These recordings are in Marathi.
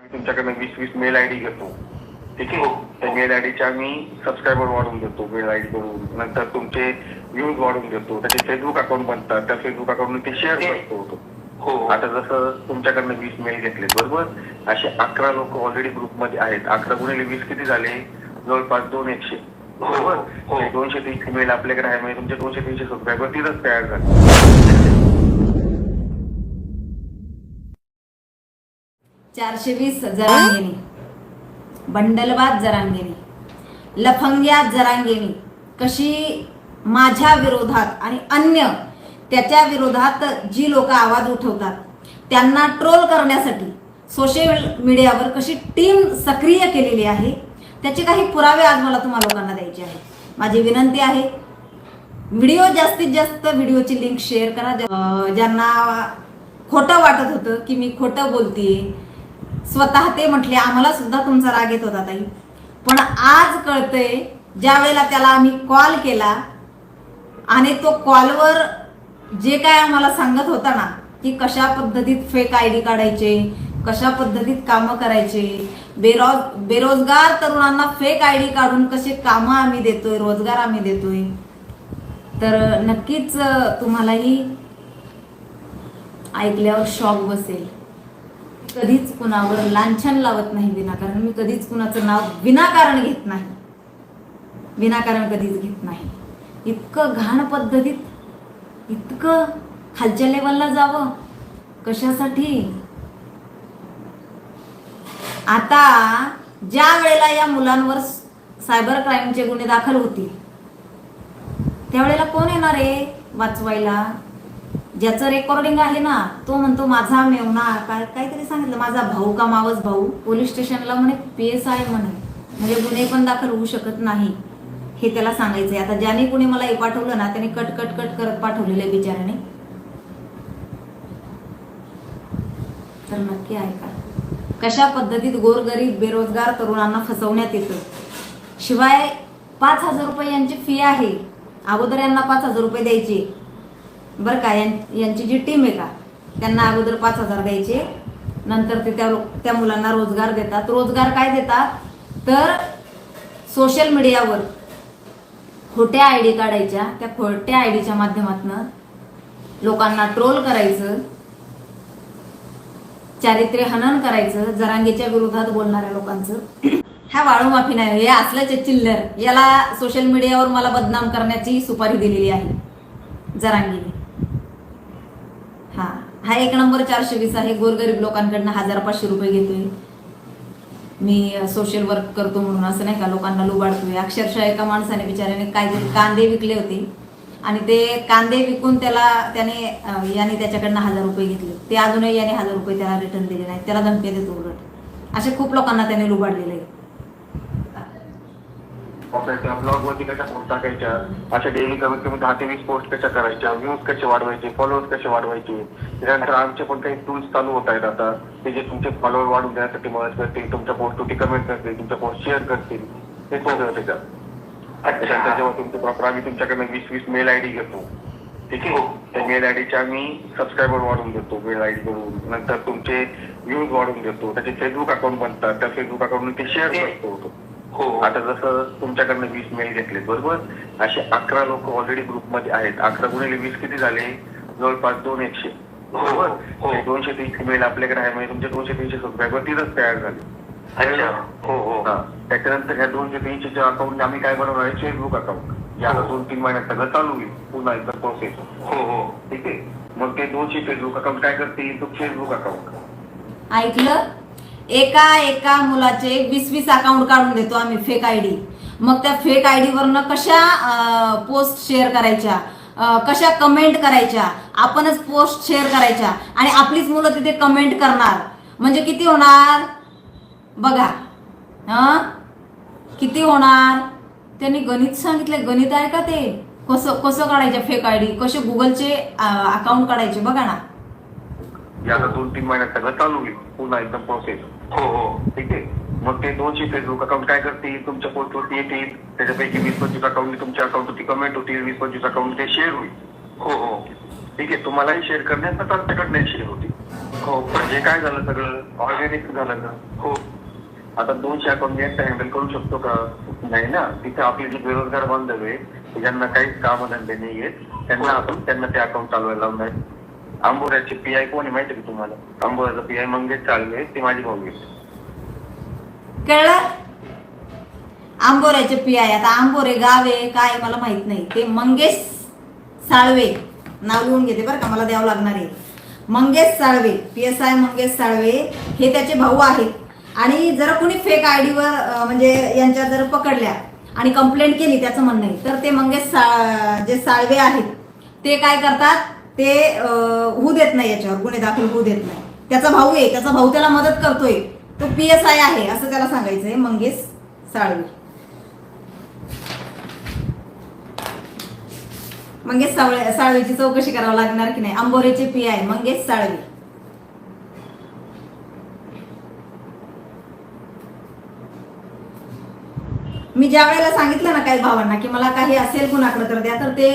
आम्ही तुमच्याकडनं वीस वीस मेल आयडी घेतो. ठीक आहे? हो. त्या मेल आयडीचे आम्ही सबस्क्रायबर वाढवून देतो मेल आयडी करून. नंतर तुमचे व्ह्यूज वाढवून देतो. त्याचे फेसबुक अकाउंट बनतात. त्या फेसबुक अकाउंट ते शेअर करतो. हो. आता जसं तुमच्याकडनं वीस मेल घेतले बरोबर? असे अकरा लोक ऑलरेडी ग्रुपमध्ये आहेत. अकरा गुणिले वीस किती झाले? जवळपास दोन एकशे. बरोबर? हो. ते दोनशे तीनशे मेल आपल्याकडे आहे. म्हणजे तुमचे दोनशे तीनशे सबस्क्रायबर तिथंच तयार झाले. चारशे वीस जरांगेनी. बंडलबाद जरांगिनी. लफंग्या जरांगिनी. कशी माझ्या विरोधात आणि अन्य त्याच्या विरोधात जी लोक आवाज उठवतात त्यांना ट्रोल करण्यासाठी सोशल मीडियावर कशी टीम सक्रिय केलेली आहे त्याचे काही पुरावे आज मला तुम्हा लोकांना द्यायचे आहे माझी विनंती आहे व्हिडिओ जास्तीत जास्त व्हिडिओची लिंक शेअर करा. ज्यांना खोटं वाटत होतं की मी खोटं बोलतीये स्वतः ते म्हटले आम्हाला सुद्धा तुमचा राग येत होता ताई. पण आज कळतंय ज्या वेळेला त्याला आम्ही कॉल केला आणि तो कॉलवर जे काय आम्हाला सांगत होता ना की कशा पद्धतीत फेक आय डी काढायचे कशा पद्धतीत कामं करायचे बेरोज बेरोजगार तरुणांना फेक आय डी काढून कसे कामं आम्ही देतोय रोजगार आम्ही देतोय तर नक्कीच तुम्हालाही ऐकल्यावर शॉक बसेल. कधीच कुणावर लांछन लावत नाही विनाकारण. मी कधीच कुणाचं नाव विनाकारण घेत नाही. विनाकारण कधीच घेत नाही. इतकं घाण पद्धतीत इतकं खालच्या लेवलला जावं. कशासाठी? आता ज्या वेळेला या मुलांवर सायबर क्राईमचे गुन्हे दाखल होतील त्यावेळेला कोण येणार आहे वाचवायला? ज्याचं रेकॉर्डिंग आहे ना तो म्हणतो माझा मेवना काय काहीतरी सांगितलं माझा भाऊ का मावस भाऊ? पोलीस स्टेशनला म्हणे पी एस आय म्हणे. म्हणजे गुन्हे पण दाखल होऊ शकत नाही हे त्याला सांगायचंय. आता ज्याने कुणी मला हे पाठवलं ना त्याने कट कट कट करत पाठवलेलं आहे तर नक्की ऐका कशा पद्धतीत गोरगरीब बेरोजगार तरुणांना फसवण्यात येतं? शिवाय पाच हजार रुपये यांची फी आहे. अगोदर यांना पाच हजार रुपये द्यायचे. बरं का यांची जी टीम आहे का त्यांना अगोदर पाच हजार द्यायचे नंतर ते त्या त्या मुलांना रोजगार देतात. रोजगार काय देतात? तर सोशल मीडियावर खोट्या आय डी काढायच्या त्या खोट्या आय डीच्या माध्यमातून लोकांना ट्रोल करायचं चारित्र्य हनन करायचं जरांगेच्या विरोधात बोलणाऱ्या लोकांचं. ह्या वाळू माफी नाही हे असल्याचे चिल्लर याला सोशल मीडियावर मला बदनाम करण्याची सुपारी दिलेली आहे जरांगीने. हा एक नंबर चारशे वीस आहे. गोरगरीब लोकांकडनं हजार पाचशे रुपये घेतोय. मी सोशल वर्क करतो म्हणून असं नाही का लोकांना लुबाडतोय. अक्षरशः एका माणसाने बिचाऱ्याने काहीतरी कांदे विकले होते. आणि ते कांदे विकून त्याला त्याने याने त्याच्याकडनं हजार रुपये घेतले. ते अजूनही याने हजार रुपये त्याला रिटर्न दिले नाही त्याला धमके देतो उलट. असे खूप लोकांना त्याने लुबाडलेले आहे वापरायच्या ब्लॉग वरती कशा पोस्ट टाकायच्या? अशा डेली कमीत कमी दहा ते वीस पोस्ट कशा करायच्या? व्ह्यूज कसे वाढवायचे? फॉलोअर्स कसे वाढवायचे? त्यानंतर आमचे पण काही टूल्स चालू होत आहेत आता. ते जे तुमचे फॉलोअर वाढून देण्यासाठी मदत करतील तुमच्या पोस्टवरती कमेंट करतील तुमच्या पोस्ट शेअर करतील. हे सगळं त्याच्यात. त्याच्यानंतर जेव्हा तुमचे प्रॉपर आम्ही तुमच्याकडनं वीस वीस मेल आयडी घेतो. ठीक आहे? त्या मेल आयडीचे आम्ही सबस्क्रायबर वाढवून देतो मेल आयडी करून. नंतर तुमचे व्ह्यूज वाढवून देतो. त्याचे फेसबुक अकाउंट बनतात. त्या फेसबुक अकाउंट ते शेअर ते- करतो. हो आता जसं तुमच्याकडनं वीस मेल घेतले बरोबर? असे अकरा लोक ऑलरेडी ग्रुपमध्ये आहेत. अकरा गुणिले वीस किती झाले? जवळपास दोन एकशे. बरोबर? हो. ते दोनशे तीनशे मेल आपल्याकडे आहे म्हणजे तुमचे दोनशे तीनशे सबस्क्रायबर तिथंच तयार झाले. हो हो. हा. त्याच्यानंतर ह्या दोनशे तीनशेच्या अकाउंट आम्ही काय बनवणार आहे? फेसबुक अकाउंट या हो. दोन तीन महिन्यात सगळं चालू होईल. पुन्हा एकदा प्रोसेस हो हो. ठीक आहे? मग ते दोनशे फेसबुक अकाउंट काय करतील? तो फेसबुक अकाउंट ऐकलं? एका एका मुलाचे वीस वीस अकाउंट काढून देतो आम्ही फेक आय डी मग त्या फेक आय डीवरनं कशा पोस्ट शेअर करायच्या? कशा कमेंट करायच्या? आपणच पोस्ट शेअर करायच्या. आणि आपलीच मुलं तिथे कमेंट करणार. म्हणजे किती होणार? बघा. हा किती होणार? त्यांनी गणित सांगितले गणित आहे का ते? कसं कसं काढायचं फेक आय डी कसे गुगलचे अकाउंट काढायचे? बघा ना. दोन तीन महिन्यात सगळं चालू होईल. पुन्हा एकदम प्रोसेस हो हो. ठीक आहे. मग ते दोनशे फेसबुक अकाउंट काय करतील? तुमच्या पोस्टवरती येतील. त्याच्यापैकी वीस पंचवीस अकाउंट तुमच्या अकाउंटवरती कमेंट होतील. वीस पंचवीस अकाउंट ते शेअर होईल. हो हो. ठीक आहे. तुम्हालाही शेअर करण्यात त्यांच्याकडनं शेअर होतील. हो. म्हणजे काय झालं सगळं? ऑर्गॅनिक झालं का? हो. आता दोनशे अकाउंट एकटा हँडल करू शकतो का? नाही ना. तिथे आपले जे बेरोजगार बांधव आहे ज्यांना काहीच कामधंदे नाही आहेत त्यांना आपण त्यांना ते अकाउंट चालवायला लावणार. आंबोऱ्याचे पी आय कोणी माहिती का तुम्हाला? आंबोऱ्याचा पी आय मंगेश चालले ते माझी भाऊ कळलं? आंबोऱ्याचे पी आय आता आंबोरे गाव आहे काय मला माहीत नाही. ते मंगेश साळवे. नाव लिहून घेते बरं का मला द्यावं लागणार आहे. Mangesh Salve P S I Mangesh Salve हे त्याचे भाऊ आहेत. आणि जर कोणी फेक आय डीवर म्हणजे यांच्या जर पकडल्या आणि कंप्लेंट केली त्याचं म्हणणं आहे. तर ते मंगेश सा जे साळवे आहेत ते काय करतात? ते होऊ देत नाही याच्यावर गुन्हे दाखल होऊ देत नाही. त्याचा भाऊ आहे त्याचा भाऊ त्याला मदत करतोय. तो पी एस आय आहे असं त्याला सांगायचंय मंगेश साळवे. मंगेश सावळे साळवेची चौकशी करावं लागणार की नाही? आंबोरेचे पी आय मंगेश साळवे. मी ज्या वेळेला सांगितलं ना काही भावांना की मला काही असेल कुणाकडे तर द्या तर ते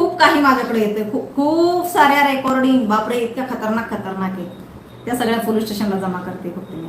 खूप काही माझ्याकडे येते खूप खूप साऱ्या रेकॉर्डिंग बापरे इतक्या खतरनाक खतरनाक आहेत. त्या सगळ्या पोलीस स्टेशनला जमा करते फक्त मी.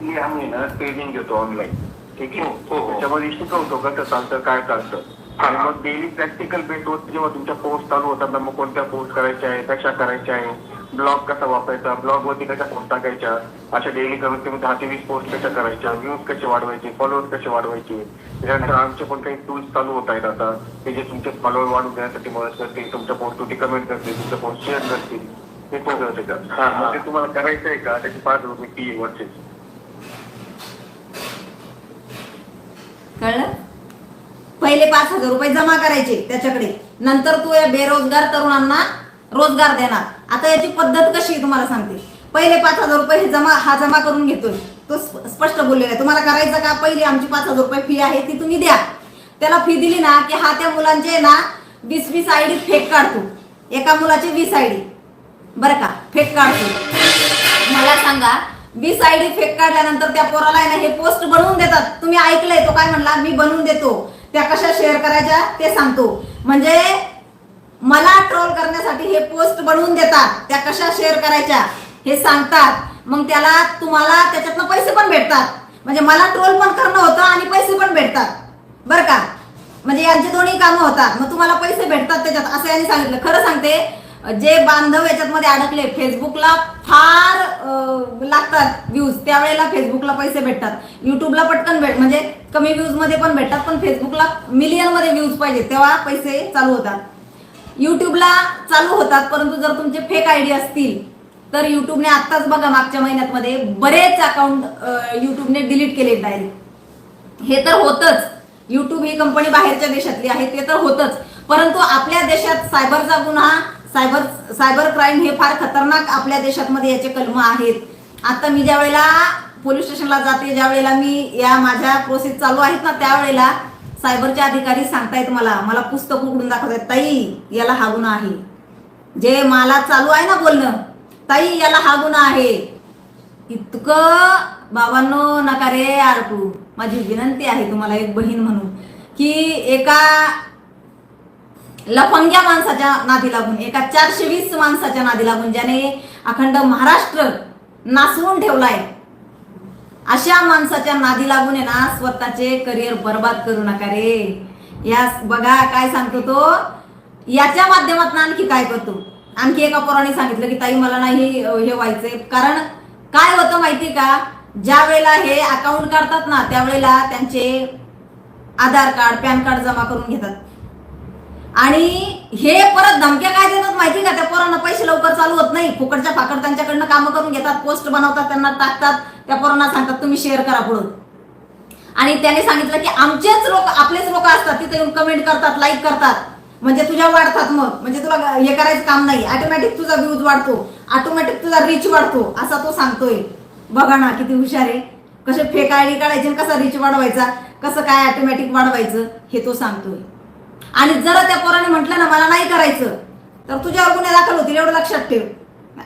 की आम्ही ना ट्रेनिंग घेतो ऑनलाईन ठीक आहे? त्याच्यामध्ये शिकवतो कसं चालतं काय चालतं. आणि मग डेली प्रॅक्टिकल बेसवर जेव्हा तुमच्या पोस्ट चालू होतात ना मग कोणत्या पोस्ट करायच्या आहे कशा करायच्या आहे? ब्लॉग कसा वापरायचा ब्लॉग वरती कशा पोस्ट टाकायच्या अशा डेली कमीत कमी दहा ते वीस पोस्ट कशा करायच्या व्ह्यूज कसे वाढवायचे फॉलोअर्स कसे वाढवायचे त्याच्यानंतर आमचे पण काही टूल्स चालू होत आहेत आता ते जे तुमचे फॉलोअर वाढवून देण्यासाठी मदत करतील तुमच्या पोस्टवरती कमेंट करतील तुमच्या पोस्ट शेअर करतील ते पण करत. मग ते तुम्हाला करायचं आहे का? त्याची पाच रुपये फी वर्षाची कळलं? पहिले पाच हजार रुपये जमा करायचे त्याच्याकडे. नंतर तू या बेरोजगार तरुणांना रोजगार देणार. आता याची पद्धत कशी आहे तुम्हाला सांगते. पहिले पाच हजार रुपये हे जमा हा जमा करून घेतोय. तो स्पष्ट बोललेला आहे. तुम्हाला करायचं का? पहिली आमची पाच हजार रुपये फी आहे ती तुम्ही द्या. त्याला फी दिली ना की हा त्या मुलांचे ना वीस वीस आय डी फेक काढतो. एका मुलाचे वीस आय डी बरं का? फेक काढतो. मला सांगा वीस आय डी फेक काढल्यानंतर त्या पोराला आहे ना हे पोस्ट बनवून देतात. तुम्ही ऐकलंय तो काय म्हणला? मी बनवून देतो. त्या कशा शेअर करायच्या? ते सांगतो. म्हणजे मला ट्रोल करण्यासाठी हे पोस्ट बनवून देतात. त्या कशा शेअर करायच्या हे सांगतात. मग त्याला तुम्हाला त्याच्यातनं पैसे पण भेटतात. म्हणजे मला ट्रोल पण करणं होतं आणि पैसे पण भेटतात. बरं का? म्हणजे यांची दोन्ही कामं होतात. मग तुम्हाला पैसे भेटतात त्याच्यात. असं यांनी सांगितलं. खरं सांगते जे बांधव याच्यातमध्ये अडकले फेसबुकला फार लागतात व्ह्यूज त्यावेळेला फेसबुकला पैसे भेटतात. युट्यूबला पटकन भेट म्हणजे कमी व्ह्यूजमध्ये पण भेटतात पण फेसबुकला मिलियनमध्ये व्ह्यूज पाहिजे तेव्हा पैसे चालू होतात. युट्यूबला चालू होतात परंतु जर तुमचे फेक आयडी असतील तर युट्यूबने आत्ताच बघा मागच्या महिन्यात मध्ये बरेच अकाउंट युट्यूबने डिलीट केले डायरेक्ट हे तर होतच. युट्यूब ही कंपनी बाहेरच्या देशातली आहे ते तर होतच. परंतु आपल्या देशात सायबरचा गुन्हा सायबर सायबर क्राईम हे फार खतरनाक आपल्या देशात याचे कलम आहेत. आता मी ज्या वेळेला पोलीस स्टेशनला जाते ज्या वेळेला मी या माझ्या प्रोसेस चालू आहेत ना त्यावेळेला सायबरचे अधिकारी सांगतायत मला मला पुस्तक उघडून दाखवतायत ताई याला हा गुन्हा आहे. जे मला चालू आहे ना बोलणं ताई याला हा गुन्हा आहे. इतकं बाबांनो नका रे आरटू माझी विनंती आहे तुम्हाला एक बहीण म्हणून की एका लफंग्या माणसाच्या नादी लागून एका चारशे वीस माणसाच्या नादी लागून ज्याने अखंड महाराष्ट्र नासवून ठेवलाय अशा माणसाच्या नादी लागून आहे ना स्वतःचे करिअर बर्बाद करू नका रे. या बघा काय सांगतो तो? याच्या माध्यमातून आणखी काय करतो? आणखी एका पोराने सांगितलं की ताई मला नाही हे व्हायचंय. कारण काय होतं माहिती का? ज्या वेळेला हे अकाउंट काढतात ना त्यावेळेला त्यांचे आधार कार्ड पॅन कार्ड जमा करून घेतात. आणि हे परत धमक्या काय देतात माहिती का? त्या पोरांना पैसे लवकर चालू होत नाही. फुकटच्या फाकड त्यांच्याकडनं कामं करून घेतात पोस्ट बनवतात त्यांना टाकतात. त्या पोरांना सांगतात तुम्ही शेअर करा पुढं. आणि त्याने सांगितलं की आमचेच लोक आपलेच लोक असतात तिथे येऊन कमेंट करतात लाईक करतात. म्हणजे तुझ्या वाढतात मग. म्हणजे तुला हे करायचं काम नाही. ऑटोमॅटिक तुझा व्ह्यूज वाढतो. ऑटोमॅटिक तुझा रीच वाढतो असा तो सांगतोय. बघा ना किती हुशार आहे. कसे फेक आयडी काढायचे आणि कसा रीच वाढवायचा कसं काय ऑटोमॅटिक वाढवायचं हे तो सांगतोय. आणि जर त्या पोराने म्हटलं ना मला नाही करायचं तर तुझ्यावर गुन्हे दाखल होतील एवढं लक्षात ठेव.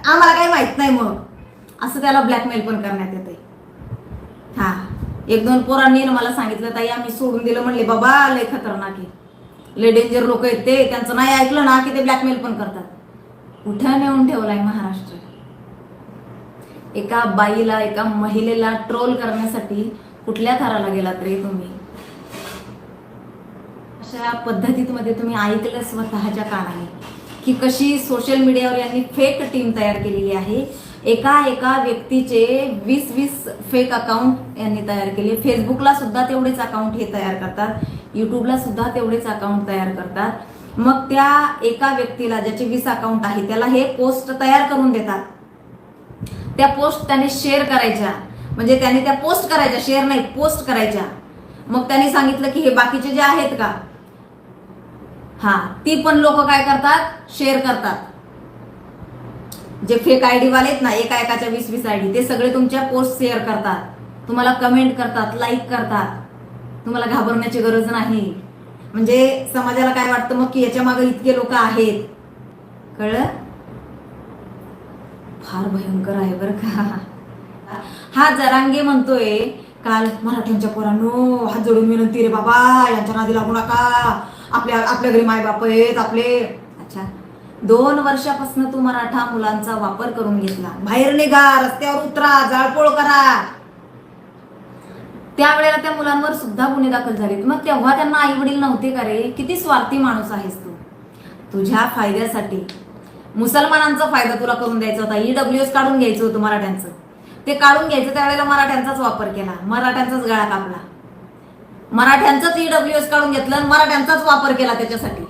आम्हाला काही माहीत नाही मग. असं त्याला ब्लॅकमेल पण करण्यात येते. हा. एक दोन पोरांनी मला सांगितलं ताई आम्ही सोडून दिलं. म्हणले बाबा लय खतरनाक आहे. लय डेंजर लोक आहेत ते. त्यांचं नाही ऐकलं ना की ते ब्लॅकमेल पण करतात. कुठं नेऊन ठेवलाय महाराष्ट्र. एका बाईला एका महिलेला ट्रोल करण्यासाठी कुठल्या थराला गेलात रे तुम्ही? अशा पद्धतीत मध्ये तुम्ही ऐकलं स्वतःच्या कानाने की कशी सोशल मीडियावर यांनी फेक टीम तयार केलेली आहे. एका एका व्यक्तीचे वीस वीस फेक अकाउंट यांनी तयार केले. फेसबुकला सुद्धा तेवढेच अकाउंट हे तयार करतात. युट्यूबला सुद्धा तेवढेच अकाउंट तयार करतात. मग त्या एका व्यक्तीला ज्याचे वीस अकाउंट आहे त्याला हे पोस्ट तयार करून देतात. त्या पोस्ट त्याने शेअर करायच्या. म्हणजे त्याने त्या पोस्ट करायच्या शेअर नाही पोस्ट करायच्या. मग त्याने सांगितलं की हे बाकीचे जे आहेत का? हा ती पण लोक काय करतात? शेअर करतात. जे फेक आयडी वाले आहेत ना एका एकाच्या वीस वीस आय डी ते सगळे तुमच्या पोस्ट शेअर करतात. तुम्हाला कमेंट करतात लाईक करतात. तुम्हाला घाबरण्याची गरज नाही. म्हणजे समाजाला काय वाटतं मग की याच्या मागे इतके लोक आहेत? कळलं? फार भयंकर आहे बरं का. हा जरांगे म्हणतोय काल मराठ्यांच्या पोरांनो हात जोडून विनंती रे बाबा यांच्या नादी लागू नका. आपल्या आपल्या घरी मायबाप आहेत आपले दोन वर्षापासून तू मराठा मुलांचा वापर करून घेतला. बाहेर निघा रस्त्यावर उतरा जाळपोळ करा. त्यावेळेला त्या मुलांवर सुद्धा गुन्हे दाखल झालेत. मग तेव्हा त्यांना आई वडील नव्हते का रे? किती स्वार्थी माणूस आहेस तू. तुझ्या फायद्यासाठी मुसलमानांचा फायदा तुला करून द्यायचा होता. ईडब्ल्यू एस काढून घ्यायचं होतं मराठ्यांचं. ते काढून घ्यायचं त्यावेळेला मराठ्यांचाच वापर केला. मराठ्यांचाच गळा कापला. मराठ्यांचंच ईडब्ल्यू एस काढून घेतलं आणि मराठ्यांचाच वापर केला त्याच्यासाठी.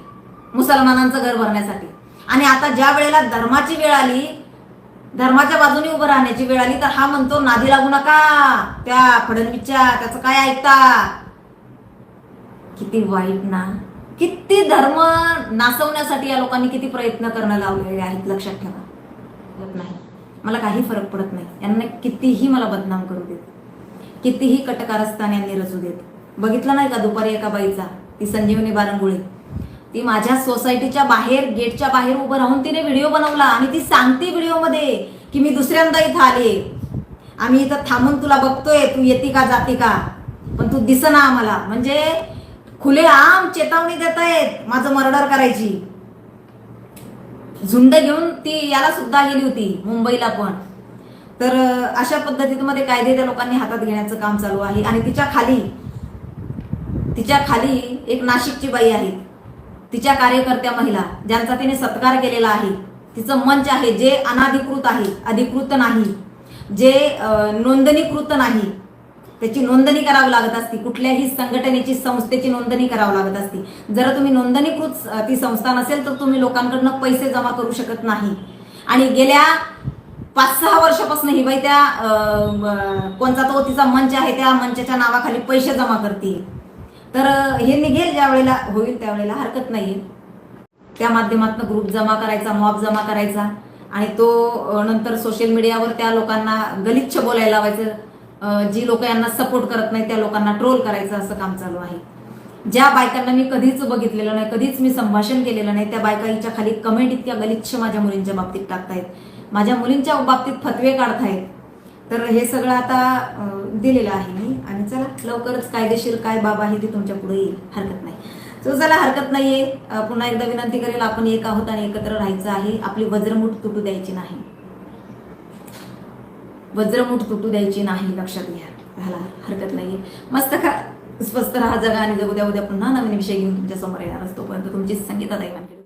मुसलमानांचं घर भरण्यासाठी. आणि आता ज्या वेळेला धर्माची वेळ आली धर्माच्या बाजूने उभं राहण्याची वेळ आली तर हा म्हणतो नादी लागू नका. त्या फडणवीसच्या त्याचं काय ऐकता? किती वाईट ना. किती धर्म नासवण्यासाठी या लोकांनी किती प्रयत्न करणं लावलेले आहेत लक्षात ठेवा. नाही. मला काही फरक पडत नाही. यांना कितीही मला बदनाम करू देत. कितीही कटकारस्थान यांनी रचू देत. बघितलं नाही का दुपारी एका बाईचा? ती संजीवनी बारंगुळे. ती माझ्या सोसायटीच्या बाहेर गेटच्या बाहेर उभं राहून तिने व्हिडिओ बनवला आणि ती सांगते व्हिडिओमध्ये की मी दुसऱ्यांदा इथं आले आम्ही इथं थांबून तुला बघतोय तू येते का जाते का? पण तू दिसना आम्हाला. म्हणजे खुले आम चेतावणी देत आहेत माझं मर्डर करायची. झुंड घेऊन ती याला सुद्धा गेली होती मुंबईला पण. तर अशा अशा पद्धतीमध्ये कायदे त्या लोकांनी हातात घेण्याचं काम चालू आहे. आणि तिच्या खाली तिच्या खाली एक नाशिकची बाई आहे. तिच्या कार्यकर्त्या महिला ज्यांचा तिने सत्कार केलेला आहे तिचं मंच आहे जे अनाधिकृत आहे अधिकृत नाही जे नोंदणीकृत नाही त्याची नोंदणी करावी लागत असती कुठल्याही संघटनेची संस्थेची नोंदणी करावी लागत असती. जर तुम्ही नोंदणीकृत ती संस्था नसेल तर तुम्ही लोकांकडनं पैसे जमा करू शकत नाही. आणि गेल्या पाच सहा वर्षापासून ही बाई त्या कोणता तो तिचा मंच आहे त्या मंचाच्या नावाखाली पैसे जमा करते. तर हे निघेल ज्या वेळेला होईल त्यावेळेला हरकत नाही त्या माध्यमातून ग्रुप जमा करायचा मॉब जमा करायचा आणि तो नंतर सोशल मीडियावर त्या लोकांना गलिच्छ बोलायला लावायचं. जी लोक यांना सपोर्ट करत नाही त्या लोकांना ट्रोल करायचं असं काम चालू आहे. ज्या बायकांना मी कधीच बघितलेलं नाही कधीच मी संभाषण केलेलं नाही त्या बायकांच्या खाली कमेंट इतक्या गलिच्छ माझ्या मुलींच्या बाबतीत टाकतायत. माझ्या मुलींच्या बाबतीत फतवे काढतायत. तर हे सगळं आता दिलेलं आहे मी आणि चला. लवकरच कायदेशीर काय बाब आहे ती तुमच्यापुढे येईल हरकत नाही. सो चला हरकत नाहीये. पुन्हा एकदा विनंती करेल आपण एक आहोत आणि एकत्र राहायचं आहे. आपली वज्रमूठ तुटू द्यायची नाही. वज्रमूठ तुटू द्यायची नाही लक्षात घ्या. झाला हरकत नाहीये. मस्त खा स्वस्थ राहा जगा आणि जगू द्या उद्या पुन्हा नवीन विषय घेऊन तुमच्यासमोर येणार असतो. परंतु तुमची संगीता दैवांकडे